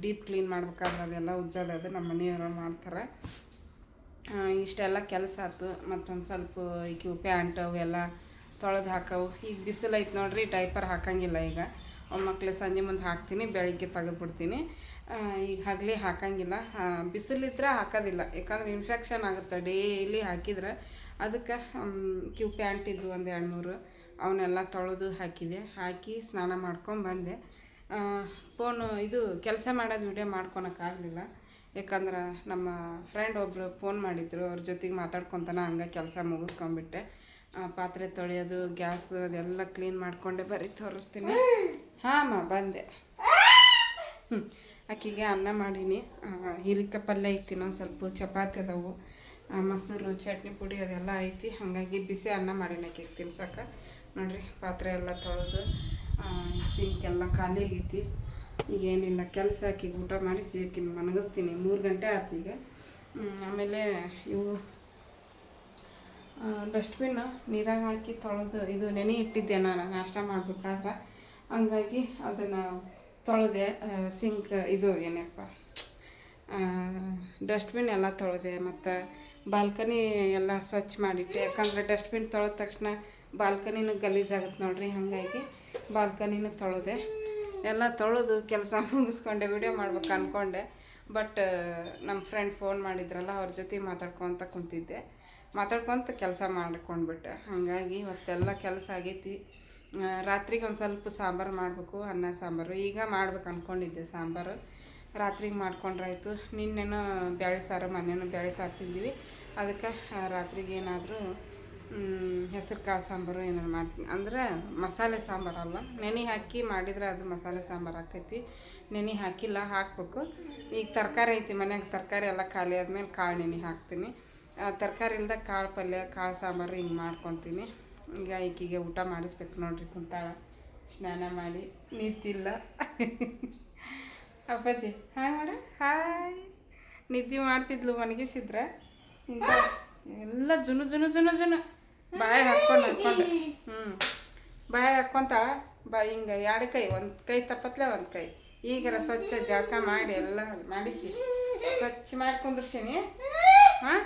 ಡೀಪ್ ಕ್ಲೀನ್ ಮಾಡ್ಬೇಕಾದ್ರೆ ಅದೆಲ್ಲ ಉಜ್ಜೋದು ನಮ್ಮ ಮನೆಯವರು ಮಾಡ್ತಾರೆ. ಇಷ್ಟೆಲ್ಲ ಕೆಲಸ ಆಯ್ತು ಮತ್ತೊಂದು ಸ್ವಲ್ಪ ಈಗ ಪ್ಯಾಂಟ್ ಅವೆಲ್ಲ ತೊಳೆದು ಹಾಕವು. ಈಗ ಬಿಸಿಲು ಐತೆ ನೋಡ್ರಿ ಡೈಪರ್ ಹಾಕಂಗಿಲ್ಲ ಈಗ. ಒಮ್ಮಕ್ಳು ಸಂಜೆ ಮುಂದೆ ಹಾಕ್ತೀನಿ, ಬೆಳಗ್ಗೆ ತೆಗೆದ್ಬಿಡ್ತೀನಿ. ಈಗ ಹಗಲಿ ಹಾಕಂಗಿಲ್ಲ. ಬಿಸಿಲಿದ್ರೆ ಹಾಕೋದಿಲ್ಲ, ಯಾಕಂದ್ರೆ ಇನ್ಫೆಕ್ಷನ್ ಆಗುತ್ತೆ. ಡೈಲಿ ಹಾಕಿದ್ರೆ ಅದಕ್ಕೆ ಕ್ಯೂ ಪ್ಯಾಂಟ್ ಇದ್ವು ಒಂದು ಎರಡು ಮೂರು ಅವನ್ನೆಲ್ಲ ತೊಳೆದು ಹಾಕಿದೆ. ಹಾಕಿ ಸ್ನಾನ ಮಾಡ್ಕೊಂಡು ಬಂದೆ. ಫೋನು ಇದು ಕೆಲಸ ಮಾಡೋದು ವಿಡಿಯೋ ಮಾಡ್ಕೊಳಕ್ಕಾಗಲಿಲ್ಲ ಯಾಕಂದ್ರೆ ನಮ್ಮ ಫ್ರೆಂಡ್ ಒಬ್ಬರು ಫೋನ್ ಮಾಡಿದ್ರು. ಅವ್ರ ಜೊತೆಗೆ ಮಾತಾಡ್ಕೊತಾನ ಹಂಗೆ ಕೆಲಸ ಮುಗಿಸ್ಕೊಂಬಿಟ್ಟೆ ಪಾತ್ರೆ ತೊಳೆಯೋದು, ಗ್ಯಾಸ್ ಅದೆಲ್ಲ ಕ್ಲೀನ್ ಮಾಡಿಕೊಂಡೆ. ಬರೀ ತೋರಿಸ್ತೀನಿ. ಹಾಂ ಬಂದೆ. ಆಕಿಗೆ ಅನ್ನ ಮಾಡೀನಿ. ಹೀರಿಕ ಪಲ್ಯ ಐತಿ ಒಂದು ಸ್ವಲ್ಪ. ಚಪಾತಿ ಅದಾವು. ಮೊಸರು, ಚಟ್ನಿ ಪುಡಿ ಅದೆಲ್ಲ ಐತಿ. ಹಾಗಾಗಿ ಬಿಸಿ ಅನ್ನ ಮಾಡೀನಿ ಅಕ್ಕಿಗೆ ತಿನ್ಸಕ್ಕೆ ನೋಡಿರಿ, ಪಾತ್ರೆ ಎಲ್ಲ ತೊಳೆದು ಸಿಂಕ್ ಎಲ್ಲ ಖಾಲಿ ಆಗೈತಿ. ಈಗ ಏನಿಲ್ಲ, ಕೆಲಸ ಹಾಕಿ ಊಟ ಮಾಡಿ ಸಿಕ್ಕಿನ ಮನಗಿಸ್ತೀನಿ ಮೂರು ಗಂಟೆ ಆಯ್ತು ಈಗ. ಆಮೇಲೆ ಇವು ಡಸ್ಟ್ಬಿನ್ ನೀರಾಗ ಹಾಕಿ ತೊಳೆದು, ಇದು ನೆನೆ ಇಟ್ಟಿದ್ದೆ ನಾನು, ನಾಷ್ಟ ಮಾಡಬೇಕಾದ್ರೆ ಹಂಗಾಗಿ ಅದನ್ನು ತೊಳೆದೆ ಸಿಂಕ್ ಇದು ಏನಪ್ಪ ಡಸ್ಟ್ಬಿನ್ ಎಲ್ಲ ತೊಳೆದೆ, ಮತ್ತು ಬಾಲ್ಕನಿ ಎಲ್ಲ ಸ್ವಚ್ಛ ಮಾಡಿಟ್ಟೆ. ಯಾಕಂದರೆ ಡಸ್ಟ್ಬಿನ್ ತೊಳೆದ ತಕ್ಷಣ ಬಾಲ್ಕನಿನೂ ಗಲೀಜಾಗುತ್ತೆ ನೋಡ್ರಿ, ಹಾಗಾಗಿ ಬಾಲ್ಕನಿನ ತೊಳೆದೆ. ಎಲ್ಲ ತೊಳೆದು ಕೆಲಸ ಮುಗಿಸ್ಕೊಂಡೆ ವಿಡಿಯೋ ಮಾಡ್ಬೇಕು ಅಂದ್ಕೊಂಡೆ ಬಟ್ ನಮ್ಮ ಫ್ರೆಂಡ್ ಫೋನ್ ಮಾಡಿದ್ರಲ್ಲ, ಅವ್ರ ಜೊತೆ ಮಾತಾಡ್ಕೊತ ಕುಂತಿದ್ದೆ. ಮಾತಾಡ್ಕೊತ ಕೆಲಸ ಮಾಡ್ಕೊಂಡ್ಬಿಟ್ಟೆ. ಹಾಗಾಗಿ ಇವತ್ತೆಲ್ಲ ಕೆಲಸ ಆಗೈತಿ. ರಾತ್ರಿಗೆ ಒಂದು ಸ್ವಲ್ಪ ಸಾಂಬಾರು ಮಾಡಬೇಕು, ಅನ್ನ, ಸಾಂಬಾರು. ಈಗ ಮಾಡ್ಬೇಕು ಅಂದ್ಕೊಂಡಿದ್ದೆ ಸಾಂಬಾರು. ರಾತ್ರಿಗೆ ಮಾಡ್ಕೊಂಡ್ರಾಯ್ತು. ನಿನ್ನೆನೂ ಬ್ಯಾಳೆ ಸಾರು, ಮೊನ್ನೆನೂ ಬ್ಯಾಳೆ ಸಾರು ತಿಂದೀವಿ. ಅದಕ್ಕೆ ರಾತ್ರಿಗೆ ಏನಾದರೂ ಹೆಸರು ಕಾಳು ಸಾಂಬಾರು ಏನಾರು ಮಾಡ್ತೀನಿ. ಅಂದ್ರೆ ಮಸಾಲೆ ಸಾಂಬಾರಲ್ಲ ನೆನೆ ಹಾಕಿ ಮಾಡಿದ್ರೆ ಅದು ಮಸಾಲೆ ಸಾಂಬಾರು ಆಕೈತಿ ನೆನೆ ಹಾಕಿಲ್ಲ, ಹಾಕಬೇಕು. ಈಗ ತರಕಾರಿ ಐತಿ ಮನ್ಯಾಗ, ತರಕಾರಿ ಎಲ್ಲ ಖಾಲಿ ಆದಮೇಲೆ ಕಾಳು ನೆನೆ ಹಾಕ್ತೀನಿ. ತರಕಾರಿ ಇಲ್ದ ಕಾಳು ಪಲ್ಯ, ಕಾಳು ಸಾಂಬಾರು ಹಿಂಗೆ ಮಾಡ್ಕೊತೀನಿ. ಈಗ ಈಕಿಗೆ ಊಟ ಮಾಡಿಸ್ಬೇಕು ನೋಡ್ರಿ ಕುಂತಾಳ. ಸ್ನಾನ ಮಾಡಿ, ನಿದ್ದಿಲ್ಲ. ಅಪ್ಪಾಜಿ, ಹಾಯ್ ಮಾಡ. ಹಾಯ್. ನಿದ್ದೆ ಮಾಡ್ತಿದ್ಲು ಮನಗಿಸಿದ್ರ ಎಲ್ಲ ಜುನು ಜುನು ಜುನು ಜುನು. ಬಾಯಾಗ ಹಾಕ್ಕೊಂಡು ಹಾಕ್ಕೊಂಡು. ಹ್ಞೂ ಬಾಯಾಗ ಹಾಕೊಂತ ಬಾ, ಹಿಂಗೆ ಎರಡು ಕೈ, ಒಂದು ಕೈ ತಪ್ಪತ್ಲೆ ಒಂದು ಕೈ. ಈಗರ ಸ್ವಚ್ಛ ಜಳಕ ಮಾಡಿ ಎಲ್ಲ ಮಾಡಿಸಿ. ಸ್ವಚ್ಛ ಮಾಡಿ ಕುಂದ್ರಸೀನಿ ಹಾಂ?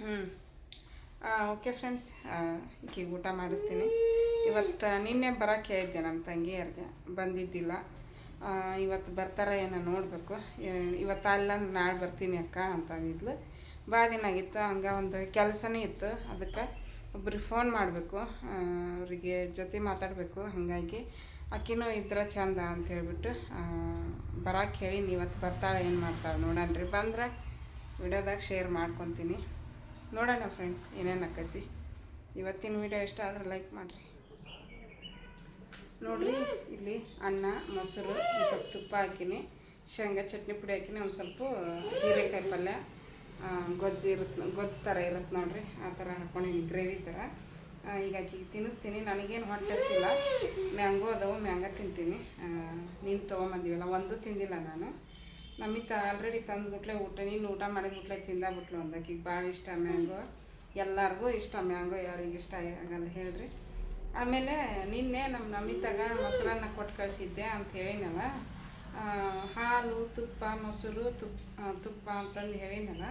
ಹ್ಞೂ ಓಕೆ ಫ್ರೆಂಡ್ಸ್ ಈಕೆಗೆ ಊಟ ಮಾಡಿಸ್ತೀನಿ. ಇವತ್ತು ನಿನ್ನೆ ಬರೋಕ್ಕೆ ಹೇಳಿದ್ದೆ ನಮ್ಮ ತಂಗಿಯರಿಗೆ. ಬಂದಿದ್ದಿಲ್ಲ. ಇವತ್ತು ಬರ್ತಾರ ಏನೋ ನೋಡಬೇಕು. ಇವತ್ತು ಅಲ್ಲ ನಾಳೆ ಬರ್ತೀನಿ ಅಕ್ಕ ಅಂತ ಅಂದಿದ್ಲು. ಭಾಳ ದಿನ ಆಗಿತ್ತು, ಹಂಗೆ ಒಂದು ಕೆಲಸನೇ ಇತ್ತು. ಅದಕ್ಕೆ ಒಬ್ರಿಗೆ ಫೋನ್ ಮಾಡಬೇಕು ಅವರಿಗೆ ಜೊತೆ ಮಾತಾಡಬೇಕು, ಹಾಗಾಗಿ ಆಕಿನೂ ಇದ್ರೆ ಚಂದ ಅಂತ ಹೇಳ್ಬಿಟ್ಟು ಬರಕ್ಕೆ ಹೇಳಿ ಇವತ್ತು ಬರ್ತಾಳೆ, ಏನು ಮಾಡ್ತಾಳೆ ರೀ ಬಂದ್ರೆ ವಿಡಿಯೋದಾಗ ಶೇರ್ ಮಾಡ್ಕೊತೀನಿ. ನೋಡೋಣ ಫ್ರೆಂಡ್ಸ್ ಏನೇನು ಆಕೈತಿ. ಇವತ್ತಿನ ವಿಡಿಯೋ ಇಷ್ಟ ಆದ್ರೆ ಲೈಕ್ ಮಾಡಿರಿ. ನೋಡಿರಿ, ಇಲ್ಲಿ ಅನ್ನ, ಮೊಸರು ಒಂದು ಸ್ವಲ್ಪ ತುಪ್ಪ ಹಾಕಿನಿ. ಶೇಂಗಾ ಚಟ್ನಿ ಪುಡಿ ಹಾಕಿನಿ, ಒಂದು ಸ್ವಲ್ಪ ಹೀರೆಕಾಯಿ ಪಲ್ಯ. ಗೊಜ್ಜು ಇರುತ್ತೆ ಗೊಜ್ಜು ಥರ ಇರುತ್ತೆ ನೋಡ್ರಿ, ಆ ಥರ ಹಾಕ್ಕೊಂಡಿನಿ ಗ್ರೇವಿ ಥರ ಈಗ ಆಕಿಗೆ ತಿನ್ನಿಸ್ತೀನಿ, ನನಗೇನು ಹೊಟ್ಟೆ ಇಲ್ಲ. ಮ್ಯಾಂಗೋ ಅದಾವು ಮ್ಯಾಂಗೋ ತಿಂತೀನಿ. ನೀನು ತೊಗೊಂಬಂದಿವಲ್ಲ, ಒಂದು ತಿಂದಿಲ್ಲ ನಾನು. ನಮ್ಮಿತ್ತ ಆಲ್ರೆಡಿ ತಂದುಬಿಟ್ಲೆ ಊಟ, ನೀನು ಊಟ ಮಾಡಿದ್ಬಿಟ್ಲೆ ತಿಂದಾಬಿಟ್ಲು ಒಂದು ಆಕಿಗೆ ಭಾಳ ಇಷ್ಟ ಮ್ಯಾಂಗೋ ಎಲ್ಲರಿಗೂ ಇಷ್ಟ ಮ್ಯಾಂಗೋ ಯಾರಿಗೆ ಇಷ್ಟ ಆಗಲ್ಲ ಹೇಳ್ರಿ. ಆಮೇಲೆ ನಿನ್ನೆ ನಮ್ಮ ನಮಿತಾಗ ಮೊಸರನ್ನ ಕೊಟ್ಟು ಕಳಿಸಿದ್ದೆ ಅಂತ ಹೇಳಿನಲ್ಲ. ಹಾಲು, ತುಪ್ಪ, ಮೊಸರು ತುಪ್ಪ ತುಪ್ಪ ಅಂತಂದು ಹೇಳಿನಲ್ಲ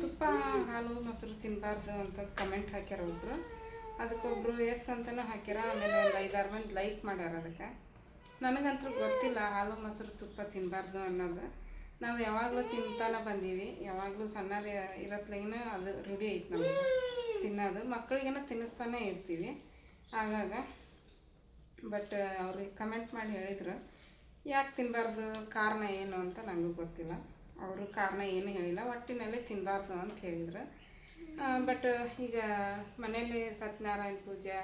ತುಪ್ಪ, ಹಾಲು, ಮೊಸರು ತಿನ್ನಬಾರ್ದು ಅಂತ ಕಮೆಂಟ್ ಹಾಕ್ಯಾರ ಒಬ್ರು. ಅದಕ್ಕೊಬ್ರು ಎಸ್ ಅಂತಲೂ ಹಾಕ್ಯಾರ. ಆಮೇಲೆ ಒಂದು ಐದಾರು ಮಂದಿ ಲೈಕ್ ಮಾಡ್ಯಾರ ಅದಕ್ಕೆ. ನನಗಂತೂ ಗೊತ್ತಿಲ್ಲ, ಹಾಲು, ಮೊಸರು, ತುಪ್ಪ ತಿನ್ನಬಾರ್ದು ಅನ್ನೋದು. ನಾವು ಯಾವಾಗಲೂ ತಿಂತಾನೆ ಬಂದೀವಿ. ಯಾವಾಗಲೂ ಸಣ್ಣ ಇರತ್ಲಾಗಿನ ಅದು ರೂಢಿ ಐತೆ ನಮಗೆ ತಿನ್ನೋದು. ಮಕ್ಕಳಿಗೇನ ತಿನ್ನಿಸ್ತಾನೆ ಇರ್ತೀವಿ. ಆಗಾಗ ಬಟ್ ಅವ್ರಿಗೆ ಕಮೆಂಟ್ ಮಾಡಿ ಹೇಳಿದ್ರು. ಯಾಕೆ ತಿನ್ನಬಾರ್ದು ಕಾರಣ ಏನು ಅಂತ ನನಗೂ ಗೊತ್ತಿಲ್ಲ. ಅವರು ಕಾರಣ ಏನು ಹೇಳಿಲ್ಲ. ಒಟ್ಟಿನಲ್ಲಿ ತಿನ್ನಬಾರ್ದು ಅಂತ ಹೇಳಿದ್ರು. ಬಟ್ ಈಗ ಮನೆಯಲ್ಲಿ ಸತ್ಯನಾರಾಯಣ ಪೂಜೆ,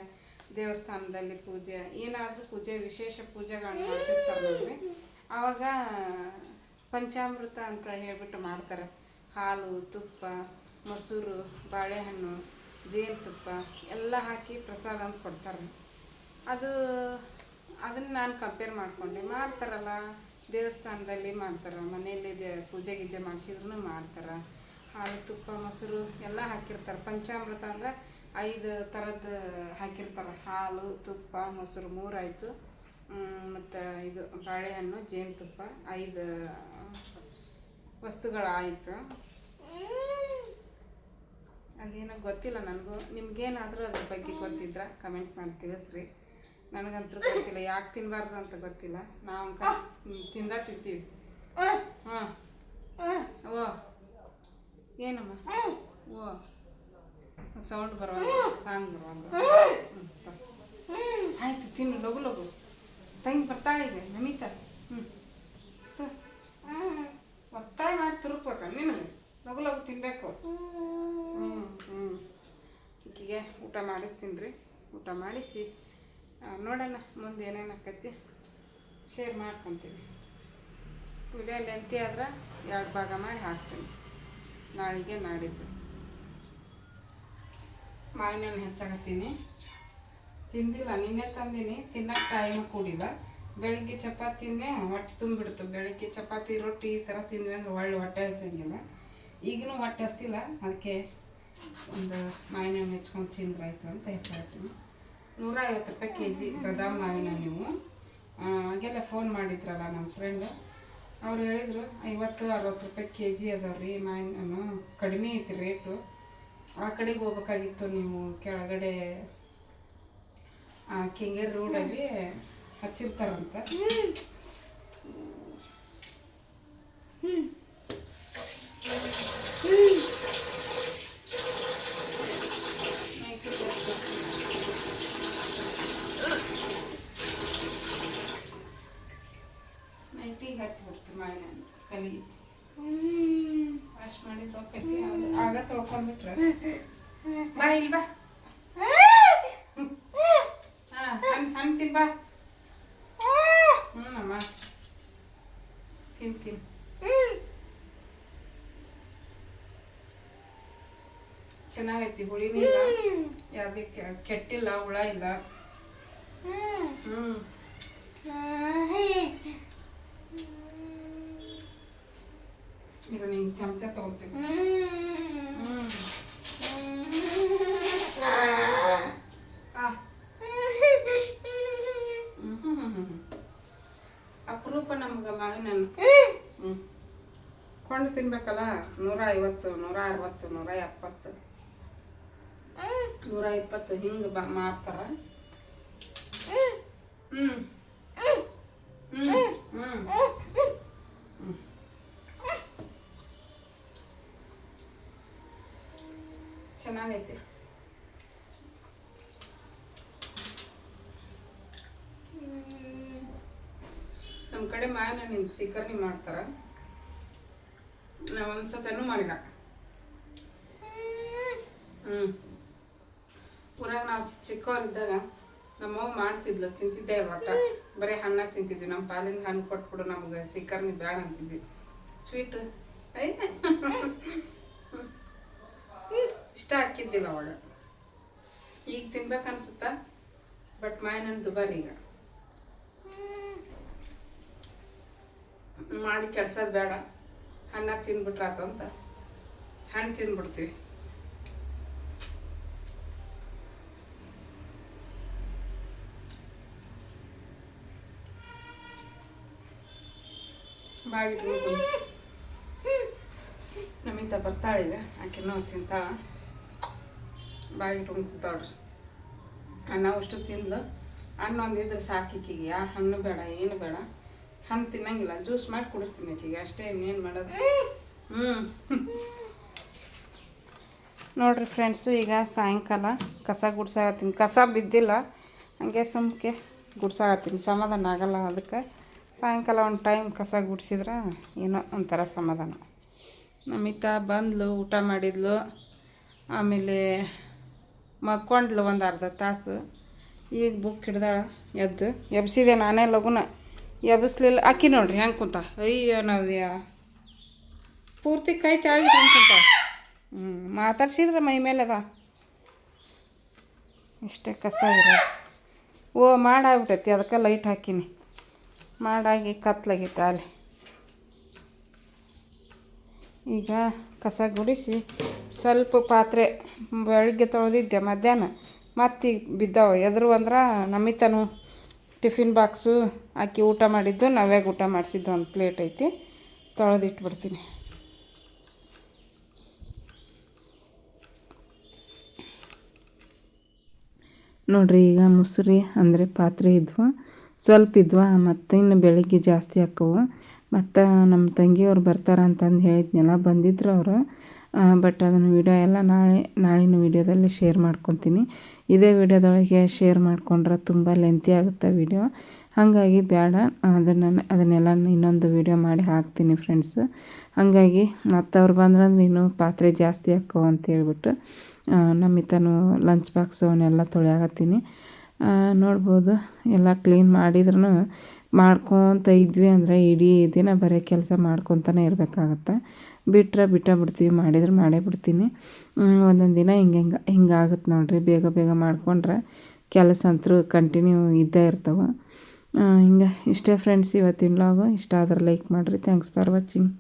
ದೇವಸ್ಥಾನದಲ್ಲಿ ಪೂಜೆ, ಏನಾದರೂ ಪೂಜೆ, ವಿಶೇಷ ಪೂಜೆಗಳನ್ನ ಮಾಡಿಸಿರ್ತಾರೆ ಆವಾಗ ಪಂಚಾಮೃತ ಅಂತ ಹೇಳ್ಬಿಟ್ಟು ಮಾಡ್ತಾರೆ. ಹಾಲು, ತುಪ್ಪ, ಮೊಸರು, ಬಾಳೆಹಣ್ಣು, ಜೇನುತುಪ್ಪ ಎಲ್ಲ ಹಾಕಿ ಪ್ರಸಾದ ಅಂತ ಕೊಡ್ತಾರೆ. ಅದು ಅದನ್ನು ನಾನು ಕಂಪೇರ್ ಮಾಡ್ಕೊಂಡೆ. ಮಾಡ್ತಾರಲ್ಲ, ದೇವಸ್ಥಾನದಲ್ಲಿ ಮಾಡ್ತಾರೆ, ಮನೆಯಲ್ಲಿ ದೇ, ಪೂಜೆ ಗೀಜೆ ಮಾಡಿಸಿದ್ರು ಮಾಡ್ತಾರೆ. ಹಾಲು, ತುಪ್ಪ, ಮೊಸರು ಎಲ್ಲ ಹಾಕಿರ್ತಾರೆ. ಪಂಚಾಮೃತ ಅಂದ್ರೆ ಐದು ಥರದ್ದು ಹಾಕಿರ್ತಾರೆ. ಹಾಲು, ತುಪ್ಪ, ಮೊಸರು ಮೂರಾಯಿತು ಮತ್ತು ಇದು ಬಾಳೆಹಣ್ಣು, ಜೇನುತುಪ್ಪ ಐದು ವಸ್ತುಗಳಾಯಿತು ಅದೇನೋ ಗೊತ್ತಿಲ್ಲ ನನಗೂ. ನಿಮ್ಗೇನಾದರೂ ಅದ್ರ ಬಗ್ಗೆ ಗೊತ್ತಿದ್ರೆ ಕಮೆಂಟ್ ಮಾಡಿ ತಿಳಿಸ್ರಿ ನನಗಂತೂ ಗೊತ್ತಿಲ್ಲ ಯಾಕೆ ತಿನ್ನಬಾರ್ದು ಅಂತ ಗೊತ್ತಿಲ್ಲ. ನಾವು ಅಂಕ ತಿಂದ ತಿಂತೀವಿ. ಹಾಂ. ಓ. ಏನಮ್ಮ? ಓ. ಸೌಂಡ್ ಬರುವಂಗ ಸಾಂಗ್ ಬರುವಂಗ. ಹ್ಞೂ ಆಯ್ತು ತಿನ್ನು ಲಗು ಲಗು ತಂಗಿ ಬರ್ತಾಳೆ ಈಗ ನಮಿತ. ಹ್ಞೂ ಒತ್ತಾಯ ಮಾಡಿ ತುರುಕ್ಬೇಕ ನಿನಗೆ ಲಗು ಲಗು ತಿನ್ನಬೇಕು ಹ್ಞೂ ಹ್ಞೂ ಈಕಿಗೆ ಊಟ ಮಾಡಿಸ್ತೀನಿ ರೀ. ಊಟ ಮಾಡಿಸಿ. ನೋಡೋಣ, ಮುಂದೆ ಏನೇನು ಆಕತಿ. ಶೇರ್ ಮಾಡ್ಕೊತೀನಿ. ವಿಡಿಯೋ ಲೆಂತಿ ಆದ್ರೆ ಎರಡು ಭಾಗ ಮಾಡಿ ಹಾಕ್ತೀನಿ. ನಾಳೆಗೆ ನಾಡಿದ್ದು. ಮಾವಿನ ಹಣ್ಣು ಹೆಚ್ಚಾಕತ್ತೀನಿ. ತಿಂದಿಲ್ಲ, ನಿನ್ನೆ ತಂದೀನಿ. ತಿನ್ನಕ್ಕೆ ಟೈಮ್ ಕೂಡಿಲ್ಲ. ಬೆಳಗ್ಗೆ ಚಪಾತಿ ತಿಂದೆ ಹೊಟ್ಟೆ ತುಂಬಿಡ್ತು. ಬೆಳಗ್ಗೆ ಚಪಾತಿ, ರೊಟ್ಟಿ ಈ ಥರ ತಿಂದ್ವಿ ಅಂದ್ರೆ ಒಳ್ಳೆ ಹೊಟ್ಟೆ ಹಸಿಂಗಿಲ್ಲ ಈಗಲೂ ಹೊಟ್ಟೆ ಹಸ್ತಿಲ್ಲ ಅದಕ್ಕೆ ಒಂದು ಮಾವಿನ ಹಣ್ಣು ಹೆಚ್ಕೊಂಡು ತಿಂದ್ರಾಯ್ತು ಅಂತ ಹೆಚ್ಚಾಗ್ತೀನಿ ನೂರ ಐವತ್ತು ರೂಪಾಯಿ ಕೆ ಜಿ ಬದಾಮ್ ಮಾವಿನ ನೀವು ಹಾಗೆಲ್ಲ ಫೋನ್ ಮಾಡಿದ್ರಲ್ಲ ನಮ್ಮ ಫ್ರೆಂಡ್ ಅವ್ರು ಹೇಳಿದರು, ಐವತ್ತು, ಅರವತ್ತು ರೂಪಾಯಿ ಕೆ ಜಿ ಅದಾವ ರೀ ಮಾವಿನ ಕಡಿಮೆ ಐತಿ ರೇಟು ಆ ಕಡೆಗೆ ಹೋಗ್ಬೇಕಾಗಿತ್ತು ನೀವು ಕೆಳಗಡೆ ಕೆಂಗೇರಿ ರೋಡಲ್ಲಿ ಹಚ್ಚಿರ್ತಾರಂತ. ನೈಟಿಗೆ ತಲೆಗೆ ವಾಶ್ ಮಾಡಿದ್ರೆ ಹೋಗ್ತೈತಿ ಅದು ಆಗ ತೊಳ್ಕೊಂಡ್ಬಿಟ್ರೆ ಬಾ ಇಲ್ಲಿ ಬಾ ಹಾ ಹಣ್ಣು ಹಣ್ಣು ತಿನ್ ಬಾ ಹ್ಞೂನಮ್ಮ ತಿನ್ ತಿನ್ ಚೆನ್ನಾಗೈತಿ ಹುಳಿ ಇಲ್ಲ. ಯಾವುದಕ್ಕೆ ಕೆಟ್ಟಿಲ್ಲ ಹುಳ ಇಲ್ಲ. ಹ್ಮ್. ನಿಂಗೆ ಚಮಚ ತಗೋತೀನಿ. ಅಪರೂಪ ನಮ್ಗೆ ಮಗನ ಕೊಂಡು ತಿನ್ಬೇಕಲ್ಲ ನೂರ ಐವತ್ತು ನೂರ ಅರವತ್ತು ನೂರ ಎಪ್ಪತ್ತು. ನೂರ ಇಪ್ಪತ್ತು ಹಿಂಗೆ ಬ ಮಾರ್ತಾರ ಹ್ಞೂ ಹ್ಞೂ ಹ್ಞೂ ಚೆನ್ನಾಗೈತಿ. ನಮ್ಮ ಕಡೆ ಮಾವಿನ ಹಣ್ಣಿನ ಸೀಕರ್ಣಿ ಮಾಡ್ತಾರ. ನಾವು ಒಂದ್ಸತನೂ ಮಾಡಿಲ್ಲ. ಹ್ಞೂ ಊರಾಗ ನಾವು ಚಿಕ್ಕವರಿದ್ದಾಗ ನಮ್ಮವ್ವ ಮಾಡ್ತಿದ್ಲು, ತಿಂತಿದ್ದೆ ಒಟ್ಟ ಬರೀ ಹಣ್ಣ ತಿಂತಿದ್ವಿ ನಮ್ಮ ಪಾಲಿಂದ ಹಣ್ಣು ಕೊಟ್ಬಿಡು ನಮ್ಗೆ ಸಿಕ್ಕರ್ನಿ ಬೇಡ ಅಂತಿದ್ವಿ. ಸ್ವೀಟ್? ಇಷ್ಟ ಹಾಕಿದ್ದಿಲ್ಲ ಅವಾಗ. ಈಗ ತಿನ್ಬೇಕನ್ಸುತ್ತ? ಬಟ್ ಮಾಯ ಹಣ್ಣು ದುಬಾರಿ ಈಗ. ಮಾಡಿ ಕೆಡ್ಸೋದು ಬೇಡ ಹಣ್ಣ ಅಂತ ಹಣ್ಣು ತಿಂದ್ಬಿಡ್ತೀವಿ. ಬಾಗಿಟ್ಟು ನಮಿತ ಬರ್ತಾಳೆ ಈಗ ಆಕೆನೂ ತಿಂತಾಳ ಬಾಗಿಟ್ಟು ಕೂತಾಳ್ರಿ ಅನ್ನ ಅಷ್ಟು ತಿಂದ್ಲು. ಹಣ್ಣು ಒಂದಿದ್ರೆ ಸಾಕಿಕ್ಕಿಗೆ ಯಾ ಹಣ್ಣು ಬೇಡ, ಏನು ಬೇಡ. ಹಣ್ಣು ತಿನ್ನಂಗಿಲ್ಲ, ಜ್ಯೂಸ್ ಮಾಡಿ ಕುಡಿಸ್ತೀನಿ ಆಕಿಗೆ ಅಷ್ಟೇ ಇನ್ನೇನು ಮಾಡೋದು? ಹ್ಞೂ ನೋಡ್ರಿ ಫ್ರೆಂಡ್ಸು ಈಗ ಸಾಯಂಕಾಲ. ಕಸ ಗುಡ್ಸಾಗತ್ತೀನಿ ಕಸ ಬಿದ್ದಿಲ್ಲ. ಹಂಗೆ ಸುಮ್ಕೆ ಗುಡ್ಸಾಗತ್ತೀನಿ ಸಮಾಧಾನ ಆಗಲ್ಲ ಅದಕ್ಕೆ. ಸಾಯಂಕಾಲ ಒಂದು ಟೈಮ್ ಕಸ ಗುಡಿಸಿದ್ರೆ ಏನೋ ಒಂಥರ ಸಮಾಧಾನ. ನಮಿತಾ ಬಂದ್ಲು, ಊಟ ಮಾಡಿದ್ಲು. ಆಮೇಲೆ ಮಕ್ಕೊಂಡ್ಲು ಒಂದು ಅರ್ಧ ತಾಸು. ಈಗ ಬುಕ್ ಹಿಡ್ದಾಳೆ, ಎದ್ದು. ಎಬ್ಸಿದೆ ನಾನೇ ಲಗುನ. ಎಬ್ಸ್ಲಿಲ್ಲ, ಅಕ್ಕಿ ನೋಡ್ರಿ ಹೆಂಗೆ ಕುಂತ. ಅಯ್ಯೋ, ನವ್ಯ. ಪೂರ್ತಿ ಕೈ ತೆಳಗಿಟ್ಟು ಕುಂತ? ಹ್ಞೂ ಮಾತಾಡ್ಸಿದ್ರೆ ಮೈ ಮೇಲೆ ಅದ? ಇಷ್ಟೇ ಕಸ ಇರೋದು. ಓ, ಮಾಡಾಗ್ಬಿಟ್ಟೈತಿ, ಅದಕ್ಕೆ ಲೈಟ್ ಹಾಕೀನಿ. ಮಾಡಾಗಿ ಕತ್ಲಾಗಿತ್ತು ಅಲ್ಲಿ. ಈಗ ಕಸ ಗುಡಿಸಿ ಸ್ವಲ್ಪ ಪಾತ್ರೆ ಬೆಳಗ್ಗೆ ತೊಳೆದಿದ್ದೆ ಮಧ್ಯಾಹ್ನ. ಮತ್ತೀಗ ಬಿದ್ದಾವೆ. ಎದ್ರು ಅಂದ್ರೆ ನಮಿತನು ಟಿಫಿನ್ ಬಾಕ್ಸು ಹಾಕಿ ಊಟ ಮಾಡಿದ್ದು, ನಾವ್ಯಾಗ ಊಟ ಮಾಡಿಸಿದ್ದು ಒಂದು ಪ್ಲೇಟ್ ಐತಿ. ತೊಳೆದಿಟ್ಬಿಡ್ತೀನಿ ನೋಡ್ರಿ, ಈಗ ಮುಸುರಿ ಅಂದರೆ ಪಾತ್ರೆ ಇದ್ವು. ಸ್ವಲ್ಪ ಇದ್ವಾ, ಮತ್ತು ಇನ್ನು ಬೆಳಿಗ್ಗೆ ಜಾಸ್ತಿ ಆಕ್ಕವು ಮತ್ತು ನಮ್ಮ ತಂಗಿಯವ್ರು ಬರ್ತಾರೆ ಅಂತಂದು ಹೇಳಿದ್ನಲ್ಲ, ಬಂದಿದ್ರು ಅವರು. ಬಟ್ ಅದನ್ನು ವಿಡಿಯೋ ಎಲ್ಲ ನಾಳೆ, ನಾಳಿನ ವಿಡಿಯೋದಲ್ಲಿ ಶೇರ್ ಮಾಡ್ಕೊತೀನಿ. ಇದೇ ವೀಡಿಯೋದೊಳಗೆ ಶೇರ್ ಮಾಡಿಕೊಂಡ್ರೆ ತುಂಬ ಲೆಂತಿ ಆಗುತ್ತೆ ವಿಡಿಯೋ ಹಾಗಾಗಿ ಬೇಡ ಅದನ್ನು, ಅದನ್ನೆಲ್ಲ ಇನ್ನೊಂದು ವಿಡಿಯೋ ಮಾಡಿ ಹಾಕ್ತೀನಿ ಫ್ರೆಂಡ್ಸ್ ಹಾಗಾಗಿ ಮತ್ತು ಅವ್ರು ಬಂದ್ರೆ ನೀನು ಪಾತ್ರೆ ಜಾಸ್ತಿ ಹಾಕೋ ಅಂತ ಹೇಳ್ಬಿಟ್ಟು ನಮ್ಮಿತನು ಲಂಚ್ ಬಾಕ್ಸ್ ಅವನ್ನೆಲ್ಲ ತೊಳೆಯಾಕತ್ತೀನಿ. ನೋಡ್ಬೋದು. ಎಲ್ಲ ಕ್ಲೀನ್ ಮಾಡಿದ್ರೂ ಮಾಡ್ಕೊತ ಇದ್ವಿ ಅಂದರೆ ಇಡೀ ದಿನ ಬರೀ ಕೆಲಸ ಮಾಡ್ಕೊತಾನೆ ಇರಬೇಕಾಗತ್ತೆ. ಬಿಟ್ಟರೆ ಬಿಟ್ಟೇ ಬಿಡ್ತೀವಿ, ಮಾಡಿದ್ರೆ ಮಾಡೇ ಬಿಡ್ತೀನಿ. ಒಂದೊಂದು ದಿನ ಹಿಂಗೆ ಹಿಂಗೆ ಆಗುತ್ತೆ ನೋಡಿರಿ. ಬೇಗ ಬೇಗ ಮಾಡಿಕೊಂಡ್ರೆ ಕೆಲಸ ಅಂತೂ ಕಂಟಿನ್ಯೂ ಇದ್ದೇ ಇರ್ತವೆ. ಹಿಂಗೆ. ಇಷ್ಟೇ ಫ್ರೆಂಡ್ಸ್ ಇವತ್ತಿನ ವ್ಲಾಗು ಇಷ್ಟ ಆದ್ರೆ ಲೈಕ್ ಮಾಡಿರಿ. Thanks for watching